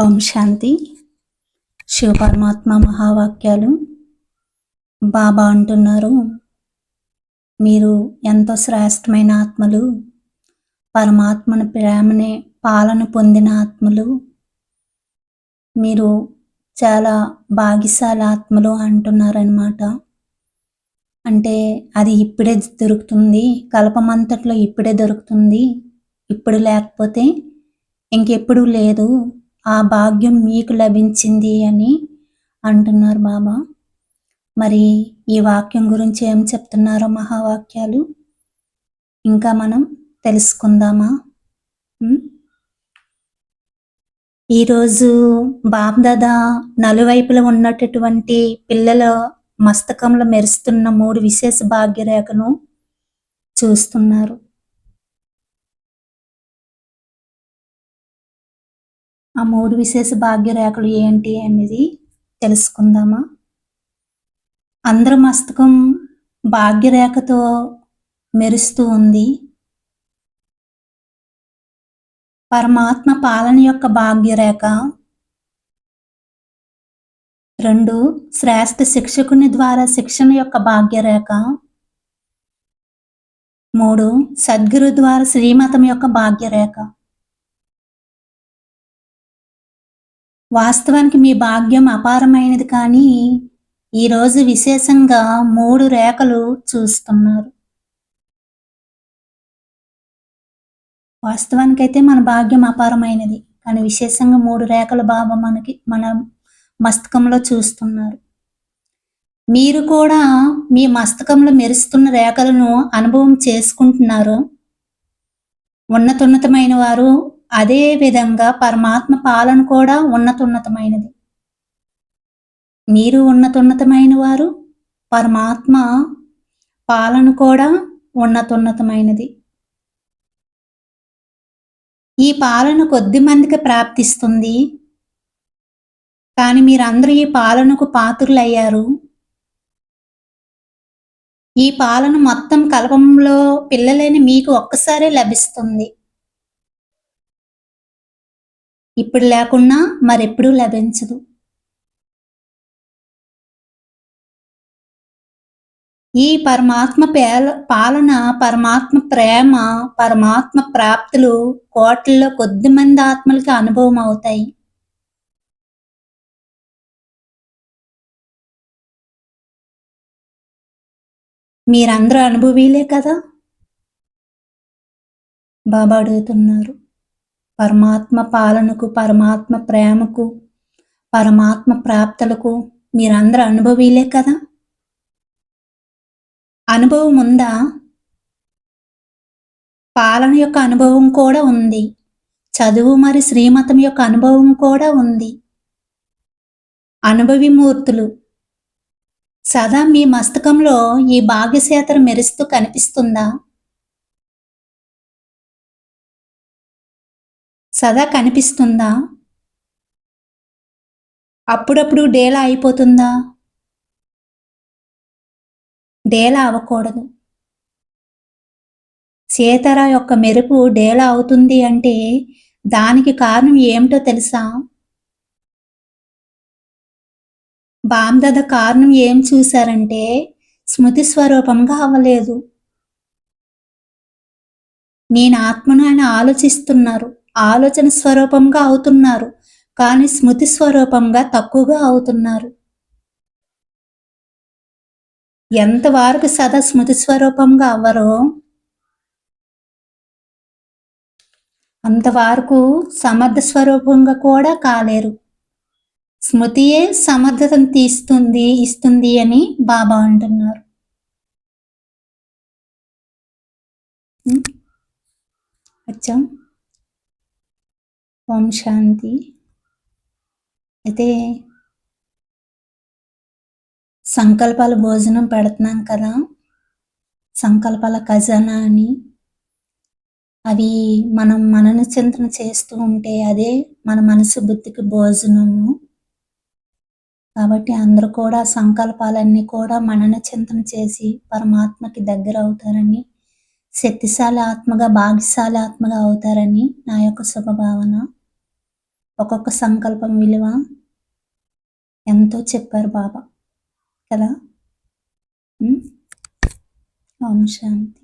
ఓం శాంతి. శివ పరమాత్మ మహావాక్యాలు. బాబా అంటున్నారు మీరు ఎంతో శ్రేష్టమైన ఆత్మలు పరమాత్మను ప్రేమనే పాలన పొందిన ఆత్మలు మీరు చాలా భాగ్యశాల ఆత్మలు అంటున్నారనమాట అంటే అది ఇప్పుడే దొరుకుతుంది కల్పమంతట్లో ఇప్పుడే దొరుకుతుంది ఇప్పుడు లేకపోతే ఇంకెప్పుడు లేదు. ఆ భాగ్యం మీకు లభించింది అని అంటున్నారు బాబా. మరి ఈ వాక్యం గురించి ఏం చెప్తున్నారో మహావాక్యాలు? ఇంకా మనం తెలుసుకుందామా? ఈరోజు బాబ్దాదా నలువైపులా ఉన్నటువంటి పిల్లల మస్తకంలో మెరుస్తున్న మూడు విశేష భాగ్యరేఖను చూస్తున్నారు. ఆ మూడు విశేష భాగ్యరేఖలు ఏంటి అనేది తెలుసుకుందామా? అందరి మస్తకం భాగ్యరేఖతో మెరుస్తూ ఉంది. పరమాత్మ పాలన యొక్క భాగ్యరేఖ. రెండు శ్రేష్ఠ శిక్షకుని ద్వారా శిక్షణ యొక్క భాగ్యరేఖ. మూడు సద్గురు ద్వారా శ్రీమతం యొక్క భాగ్యరేఖ. వాస్తవానికి మీ భాగ్యం అపారమైనది కానీ ఈరోజు విశేషంగా మూడు రేఖలు చూస్తున్నారు. వాస్తవానికైతే మన భాగ్యం అపారమైనది కానీ విశేషంగా మూడు రేఖలు బాబా మనకి మన మస్తకంలో చూస్తున్నారు. మీరు కూడా మీ మస్తకంలో మెరుస్తున్న రేఖలను అనుభవం చేసుకుంటున్నారు. ఉన్నతున్నతమైన వారు అదే విధంగా పరమాత్మ పాలన కూడా ఉన్నతున్నతమైనది. మీరు ఉన్నతున్నతమైన వారు పరమాత్మ పాలన కూడా ఉన్నతున్నతమైనది. ఈ పాలన కొద్ది మందికి ప్రాప్తిస్తుంది. కానీ మీరందరూ ఈ పాలనకు పాత్రులయ్యారు. ఈ పాలన మొత్తం కల్పంలో పిల్లలేని మీకు ఒక్కసారే లభిస్తుంది. ఇప్పుడు లేకున్నా మరెప్పుడూ లభించదు. ఈ పరమాత్మ పేల పాలన పరమాత్మ ప్రేమ పరమాత్మ ప్రాప్తులు కోట్లలో కొద్ది మంది ఆత్మలకి అనుభవం అవుతాయి మీరందరూ అనుభవీలే కదా? బాబా అడుగుతున్నారు. పరమాత్మ పాలనకు పరమాత్మ ప్రేమకు పరమాత్మ ప్రాప్తులకు మీరందరూ అనుభవీలే కదా? అనుభవం ఉందా? పాలన యొక్క అనుభవం కూడా ఉంది. చదువు మరి శ్రీమతం యొక్క అనుభవం కూడా ఉంది. అనుభవిమూర్తులు సదా మీ మస్తకంలో ఈ భాగ్యశాత్ర మెరుస్తూ కనిపిస్తుందా? సదా కనిపిస్తుందా? అప్పుడప్పుడు డేలా అయిపోతుందా? డేలా అవ్వకూడదు. సీతారా యొక్క మెరుపు డేలా అవుతుంది అంటే దానికి కారణం ఏమిటో తెలుసా? బామ్దద కారణం ఏం చూశారంటే స్మృతి స్వరూపంగా అవ్వలేదు. నేను ఆత్మను ఆయన ఆలోచిస్తున్నారు. ఆలోచన స్వరూపంగా అవుతున్నారు కానీ స్మృతి స్వరూపంగా తక్కువగా అవుతున్నారు. ఎంతవరకు సదా స్మృతి స్వరూపంగా అవ్వరో అంతవరకు సమర్థ స్వరూపంగా కూడా కాలేరు. స్మృతియే సమర్థతను తీస్తుంది ఇస్తుంది అని బాబా అంటున్నారు. అచ్చా. ఓం శాంతి. అయితే సంకల్పాల భోజనం పెడుతున్నాం కదా సంకల్పాల ఖజానా అని. అవి మనం మనన చింతన చేస్తూ ఉంటే అదే మన మనసు బుద్ధికి భోజనము. కాబట్టి అందరూ కూడా సంకల్పాలన్నీ కూడా మనన చింతన చేసి పరమాత్మకి దగ్గర అవుతారని శక్తిశాలి ఆత్మగా భాగ్యశాలి ఆత్మగా అవుతారని నా యొక్క శుభభావన. ఒక్కొక్క సంకల్పం విలువ ఎంతో చెప్పారు బాబా. కదా? ఓం శాంతి.